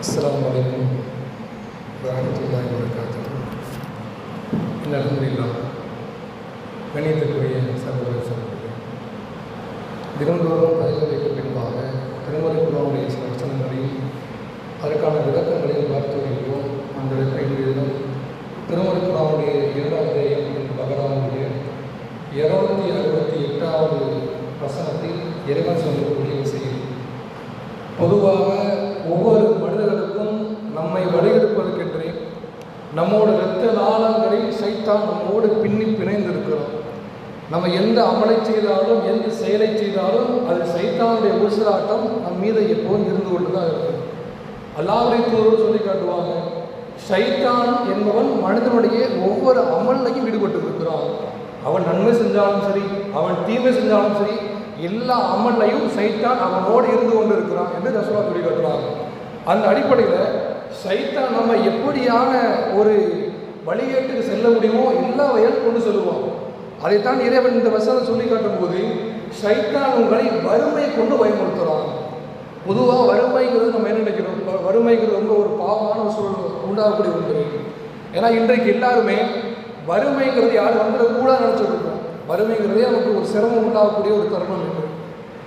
السلام عليكم ورحمة الله وبركاته إن الحمد لله கணியத்திற்குரிய சகோதர சகோதரி தினந்தோறும் பதில்களுக்கு பின்பாக திருமலை குரானுடைய சில வசனங்களையும் அதற்கான விளக்கங்களையும் பார்த்து வருகிறோம் அந்த இன்றைய தினம் திருமலை குரானுடைய இரண்டாம் அத்தியாயம் பகரானுடைய இருநூத்தி அறுபத்தி எட்டாவது வசனத்தில் இறைவன் சொல்லக்கூடிய செய்தி பொதுவாக நம்மோட இரத்த நாளங்களில் சைத்தான் நம்மோடு பின்னி பிணைந்திருக்கிறோம். நம்ம எந்த அமலை செய்தாலும் எந்த செயலை செய்தாலும் அது சைத்தானுடைய ஊசலாட்டம் நம் மீது எப்போதும் இருந்து கொண்டு தான் இருக்கும். அல்லாவுடைய தூரோடு சொல்லி காட்டுவாங்க சைத்தான் என்பவன் மனிதனுடைய ஒவ்வொரு அமல்லையும் ஈடுபட்டு இருக்கிறான் அவன் நன்மை செஞ்சாலும் சரி அவன் தீமை செஞ்சாலும் சரி எல்லா அமல்லையும் சைத்தான் அவனோடு இருந்து கொண்டு இருக்கிறான் என்று ரசோலா சொல்லி காட்டுவாங்க அந்த அடிப்படையில் சைத்தான் நம்ம எப்படியான ஒரு வழிகேட்டுக்கு செல்ல முடியுமோ எல்லா வயலும் கொண்டு சொல்லுவோம் அதைத்தான் இறைவன் இந்த வசனம் சொல்லி காட்டும் போது சைத்தான் உங்களை வறுமை கொண்டு பயமுறுத்துறான். பொதுவாக வறுமைங்கிறது நம்ம என்ன நினைக்கிறோம்? வ- வறுமைங்கிறது ரொம்ப ஒரு பாவமான ஒரு சூழல் உண்டாகக்கூடிய ஒன்று. ஏன்னா இன்றைக்கு எல்லாருமே வறுமைங்கிறது யாரும் வந்துடக்கூடாது கூட இருக்கோம் வறுமைங்கிறதே நமக்கு ஒரு சிரமம் உண்டாகக்கூடிய ஒரு தருணம் என்று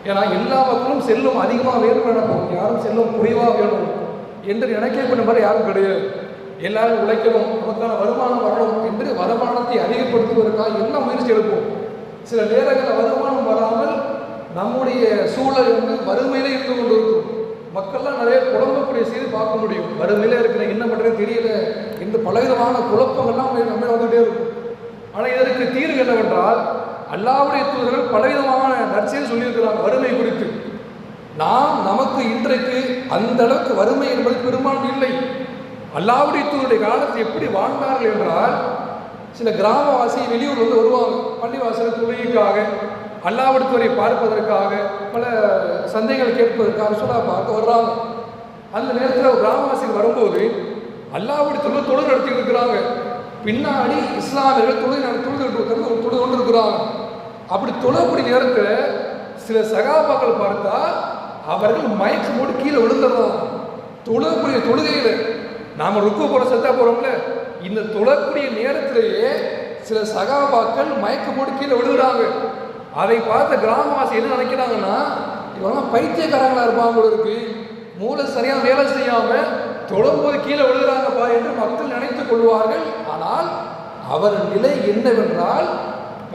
ஏன்னா எல்லா மக்களும் செல்லும் அதிகமாக வேணும் நினைப்போம். யாரும் செல்லும் குறைவாக வேணும். என்று நினைக்கக்கூடிய மாதிரி யாரும் கிடையாது. எல்லாரும் உழைக்கணும் நமக்கான வருமானம் வரணும் என்று வருமானத்தை அதிகப்படுத்துவதற்காக என்ன முயற்சி எடுப்போம். சில நேரங்களில் வருமானம் வராமல் நம்முடைய சூழல் வந்து வறுமையில இருந்து கொண்டு இருக்கும் மக்கள்லாம் நிறைய குழம்பக்கூடிய செய்து பார்க்க முடியும். வறுமையில இருக்கிற என்ன பண்ணுறது தெரியல இந்த பலவிதமான குழப்பங்கள்லாம் நம்ம நம்ம வந்துகிட்டே இருக்கும். ஆனால் இதற்கு தீர்வு என்னவென்றால் அல்லாவுடைய தூதர்கள் பலவிதமான நற்செய்தி சொல்லியிருக்கிறாங்க வறுமை குறித்து. நாம் நமக்கு இன்றைக்கு அந்த அளவுக்கு வறுமை என்பது பெரும்பாலும் இல்லை. அல்லாவுடைய காலத்தை காலத்தில் எப்படி வாழ்ந்தார்கள் என்றால் சில கிராமவாசி வெளியூர் வந்து வருவாங்க. பள்ளிவாசல் தொழுகைக்காக அல்லாவிடத்துவரை பார்ப்பதற்காக பல சந்தைகள் கேட்பதற்காக சொல்ல பார்க்க வர்றாங்க. அந்த நேரத்தில் ஒரு கிராமவாசிகள் வரும்போது அல்லாவிடத்துல தொழில் நடத்திட்டு இருக்கிறாங்க. பின்னாடி இஸ்லாமியர்கள் தொழில் நட- தொழுது ஒரு தொழில் கொண்டு இருக்கிறாங்க. அப்படி தொழக்கூடிய நேரத்தில் சில சகாபாக்கள் பார்த்தா அவர்கள் மயக்கமோடு கீழே விழுந்துடுறோம் தொழக்கூடிய தொழுகையில் நாம் ருக்கு போட செத்தா போகிறோம்ல இந்த தொழக்கூடிய நேரத்திலேயே சில சகாபாக்கள் மயக்கமோடு கீழே விழுகிறாங்க. அதை பார்த்த கிராமவாசி என்ன நினைக்கிறாங்கன்னா இவங்கெல்லாம் பைத்தியக்காரங்களாக இருப்பாங்க இருக்கு. மூளை சரியாக வேலை செய்யாமல் தொழும்போது கீழே விழுகிறாங்கப்பா என்று மக்கள் நினைத்துக் கொள்வார்கள். ஆனால் அவர் நிலை என்னவென்றால்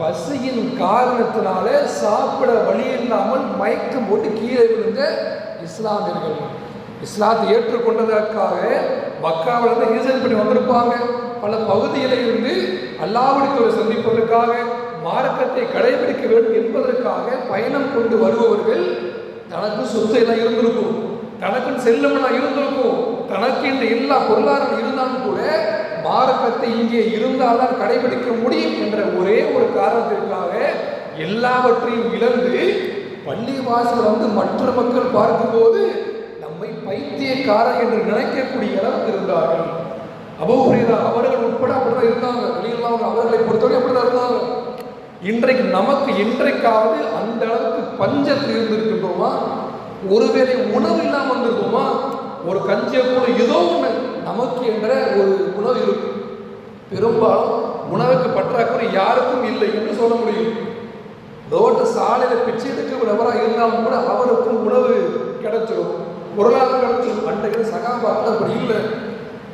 பசியின் காரணத்தினால சாப்பிட வழி இல்லாமல் மயக்கம் போட்டு கீழே விழுந்த இஸ்லாமியர்கள். இஸ்லாத்தை ஏற்றுக்கொண்டதற்காக மக்காவிலிருந்து ஹிஜரத் பண்ணி வந்திருப்பாங்க. பல பகுதியில இருந்து அல்லாவிடத்தோடு சந்திப்பதற்காக மார்க்கத்தை கடைபிடிக்க வேண்டும் என்பதற்காக பயணம் கொண்டு வருபவர்கள் தனக்கு சொத்து எல்லாம் இருந்திருக்கும். தனக்கு செல்லுமெல்லாம் இருந்திருக்கும். தனக்கு இந்த எல்லா பொருளாதாரம் இருந்தாலும் கூட மார்க்கத்தை இங்கே இருந்தால்தான் கடைபிடிக்க முடியும் என்ற ஒரே ஒரு காரணத்திற்காக எல்லாவற்றையும் இழந்து பள்ளிவாசல் வந்து மற்ற மக்கள் பார்க்கும்போது நம்மை பைத்தியக்காரர் என்று நினைக்கக்கூடிய அளவுக்கு இருந்தார்கள். அபோஹுரேரா அவர்கள் உட்பட அப்படிதான் இருந்தாங்க. வெளியில் அவங்க அவர்களை பொறுத்தவரை அப்படிதான் இருந்தாங்க. இன்றைக்கு நமக்கு இன்றைக்காவது அந்த அளவுக்கு பஞ்சத்தில் இருந்திருக்கின்றோமா? ஒருவேளை உணவு இல்லாமல் வந்திருக்கோமா ஒரு கஞ்சியை கூட ஏதோ ஒன்று நமக்கு என்ற ஒரு உணவு இருக்கும். பெரும்பாலும் உணவுக்கு பற்றாக்குறை யாருக்கும் இல்லை என்று சொல்ல முடியும். ரோட்டு சாலையில் பிச்சை எடுக்கிறவராக இருந்தாலும் கூட அவருக்கும் உணவு கிடைச்சிடும் பொருளாதாரம் கிடைச்சிடும் அன்றைக்கு சகாபாக்கள் அப்படி இல்லை.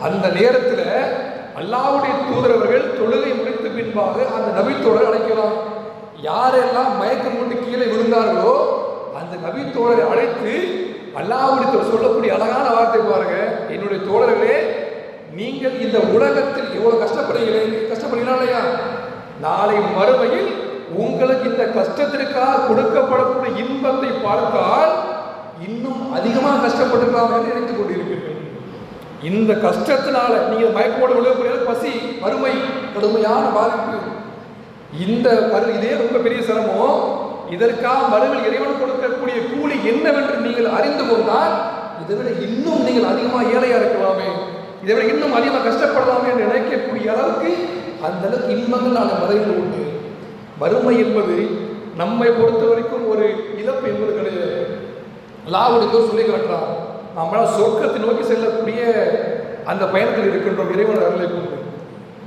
அந்த நேரத்தில் அல்லாவுடைய தூதரவர்கள் தொழுகை முடித்த பின்பாக அந்த நபித்தோழரை அழைக்கலாம். யாரெல்லாம் மயக்கம் கொண்டு கீழே விழுந்தார்களோ அந்த நபித்தோழரை அழைத்து அல்லாவுடைய சொல்லக்கூடிய அழகான வார்த்தை பாருங்க. என்னுடைய தோழர்களே நீங்கள் இந்த உலகத்தில் எவ்வளவு கஷ்டப்படுகிறீங்களே கஷ்டப்படுகிறீங்களா இல்லையா? நாளை மறுமையில் உங்களுக்கு இந்த கஷ்டத்திற்காக கொடுக்கப்படக்கூடிய இன்பத்தை பார்த்தால் இன்னும் அதிகமாக கஷ்டப்பட்டுக்கலாம் என்று நினைத்துக் கொண்டிருப்பீர்கள். இந்த கஷ்டத்தினால நீங்கள் மயக்கமோடு விழுகக்கூடிய பசி வறுமை கடுமையான பாதிப்பு. இந்த இதே ரொம்ப பெரிய சிரமம். இதற்காக மறுவில் இறைவன் கொடுக்கக்கூடிய கூலி என்னவென்று நீங்கள் அறிந்து கொண்டால் இதை விட இன்னும் நீங்கள் அதிகமாக ஏழையாக இருக்கலாமே. இதை விட இன்னும் அதிகமாக கஷ்டப்படலாமே என்று நினைக்கக்கூடிய அளவுக்கு அந்த அளவுக்கு இன்பங்கள் நாளை மறைவில் உண்டு. வறுமை என்பது நம்மை பொறுத்த வரைக்கும் ஒரு இழப்பு என்பது கிடையாது. லாவுடைய சொல்லி காட்டுறான் நம்மளால் சொர்க்கத்தை நோக்கி செல்லக்கூடிய அந்த பயணத்தில் இருக்கின்றோம் இறைவன் அருளை கொண்டு.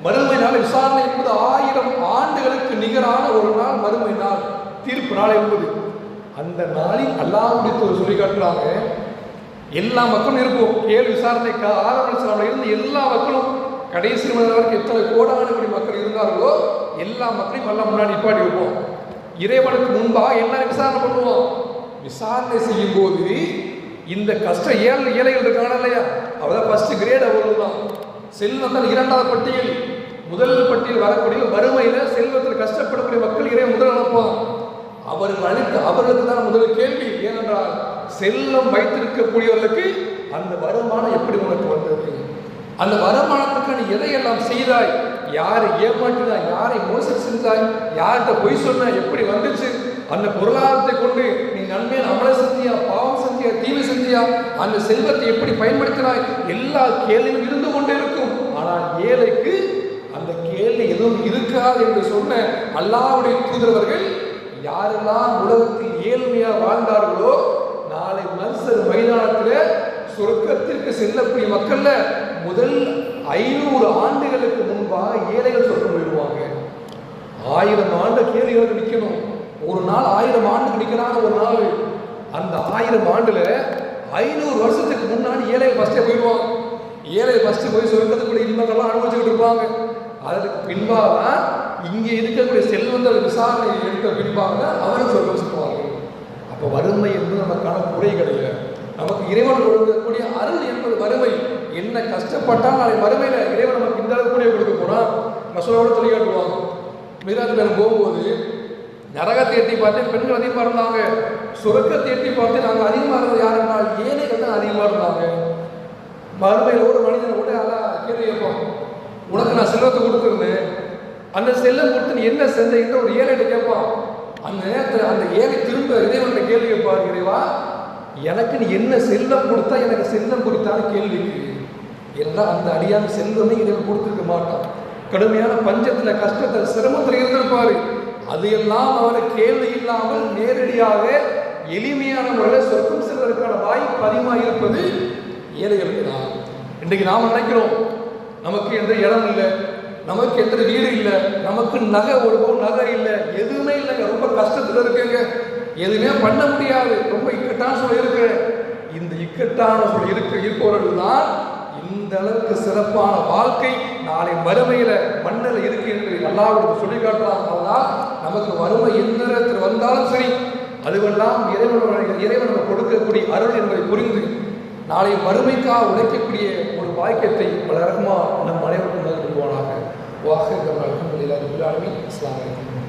மறுமை நாள் விசாரணை என்பது ஆயிரம் ஆண்டுகளுக்கு நிகரான ஒரு நாள் மறுமை நாள் தீர்ப்பு நாள் என்பது. அந்த நாளில் அல்லாஹ்வுடைய ஒரு சொல்லி காட்டுறாங்க. எல்லா மக்களும் இருக்கும் ஏழு விசாரணைக்கு ஆரம்பிச்சாமல் இருந்து எல்லா மக்களும் கடைசி மணி வரைக்கும் எத்தனை கோடான கோடி மக்கள் இருந்தார்களோ எல்லா மக்களையும் எல்லாம் முன்னாடி நிப்பாட்டி வைப்போம். இறைவனுக்கு முன்பாக என்ன விசாரணை பண்ணுவோம். விசாரணை செய்யும் போது இந்த கஷ்டம் ஏழை ஏழைகள் இருக்காங்க இல்லையா? அவதான் ஃபர்ஸ்ட் கிரேட் அவர்கள் தான் செல்வம் தான் இரண்டாவது பட்டியல். முதல் பட்டியல் வரக்கூடிய வறுமையில் செல்வத்தில் கஷ்டப்படக்கூடிய மக்கள் இறை முதல் அனுப்புவான். அவர்கள் அளித்த அவர்களுக்கு தான் முதல் கேள்வி ஏனென்றால் செல்லம் வைத்திருக்கக்கூடியவர்களுக்கு அந்த வருமானம் எப்படி உனக்கு வந்தது? அந்த வருமானத்துக்கு நீ எதையெல்லாம் செய்தாய்? யாரை ஏமாற்றினாய்? யாரை மோசடி செஞ்சாய்? யார்கிட்ட பொய் சொன்ன எப்படி வந்துச்சு? அந்த பொருளாதாரத்தை கொண்டு நீ நன்மையில் அமல செஞ்சியா பாவம் செஞ்சியா தீமை செஞ்சியா அந்த செல்வத்தை எப்படி பயன்படுத்தினாய்? எல்லா கேள்வியும் இருந்து கொண்டே இருக்கும் ஆனால் ஏழைக்கு அந்த கேள்வி எதுவும் இருக்காது என்று சொன்ன அல்லாவுடைய தூதரவர்கள் யாரெல்லாம் உலகத்தில் ஏழ்மையா வாழ்ந்தார்களோ நாளை மனுஷர் மைதானத்தில் சொர்க்கத்திற்கு செல்லக்கூடிய மக்கள்ல முதல் ஐநூறு ஆண்டுகளுக்கு முன்பாக ஏழைகள் சொர்க்கம் போயிடுவாங்க. ஆயிரம் ஆண்டு கேள்விகளுக்கு நிற்கணும் ஒரு நாள் ஆயிரம் ஆண்டுக்கு நிற்கிறாங்க ஒரு நாள். அந்த ஆயிரம் ஆண்டுல ஐநூறு வருஷத்துக்கு முன்னாடி ஏழைகள் ஃபஸ்ட்டே போயிடுவாங்க. ஏழை ஃபஸ்ட்டு போய் சொர்க்கத்துக்குள்ள இன்பங்கள்லாம் அனுபவிச்சுக்கிட்டு இருப்பாங்க. அதற்கு பின்பாக தான் இங்கே இருக்கக்கூடிய செல்வந்தர் விசாரணை எடுக்க பின்பாக அவரும் சொர்க்கம் சொல்லுவாங்க அப்போ வறுமை என்பது நமக்கான குறை கிடையாது. நமக்கு இறைவன் கொடுக்கக்கூடிய அருள் என்பது வறுமை. என்ன கஷ்டப்பட்டால் நாளை வறுமையில் இறைவன் நமக்கு இந்த அளவுக்கு கூட கொடுக்க போனால் மசோலோட சொல்லி காட்டுவாங்க. மீராஜ் பேர் போகும்போது நரகத்தை எட்டி பார்த்தேன் பெண்கள் அதிகமாக இருந்தாங்க. சுரக்கத்தை எட்டி பார்த்து நாங்கள் அதிகமாக இருந்தது யார் என்றால் ஏழைகள் தான் அதிகமாக இருந்தாங்க. மறுமையில் ஒரு மனிதனை கூட அதான் கேள்வி கேட்போம் உனக்கு நான் செல்வத்தை கொடுத்துருந்தேன். அந்த செல்லம் கொடுத்து நீ என்ன செஞ்ச என்ற ஒரு ஏழைகிட்ட கேட்பான். அந்த நேரத்தில் அந்த ஏழை திரும்ப இறைவன் கேள்வி கேட்பார் இறைவா எனக்கு நீ என்ன செல்லம் கொடுத்தா எனக்கு செல்லம் கொடுத்தான்னு கேள்வி எல்லாம் அந்த அடியான செல்வமே இறைவன் கொடுத்துருக்க மாட்டான். கடுமையான பஞ்சத்தில் கஷ்டத்தில் சிரமத்தில் இருந்திருப்பாரு. அது எல்லாம் அவனுக்கு கேள்வி இல்லாமல் நேரடியாக எளிமையான முறையில் சொர்க்கம் செல்வதற்கான வாய்ப்பு அதிகமாக இருப்பது ஏழைகளுக்கு தான். இன்றைக்கு நாம் நினைக்கிறோம் நமக்கு எந்த இடம் இல்லை. நமக்கு எந்த வீடு இல்லை? நமக்கு நகை ஒரு பவுன் நகை இல்லை. எதுவுமே இல்லைங்க ரொம்ப கஷ்டத்தில் இருக்குங்க. எதுவுமே பண்ண முடியாது. ரொம்ப இக்கட்டான சூழல் இருக்கு. இந்த இக்கட்டான சூழல் இருக்க. இருப்பவர்கள் தான் இந்த அளவுக்கு சிறப்பான வாழ்க்கை நாளை வறுமையில மண்ணில் இருக்கு என்று அல்லாவிற்கு சொல்லி காட்டலாம் அதனால் நமக்கு வறுமை எந்த நேரத்தில் வந்தாலும் சரி அதுவெல்லாம் இறைவன் இறைவன் கொடுக்கக்கூடிய அருள் என்பதை புரிந்து நாளை வறுமைக்காக உழைக்கக்கூடிய ஒரு வாக்கியத்தை வளரமா நம் அனைவருக்கும் Wa akhir dan alhamdulillah di bulan ini. Assalamualaikum.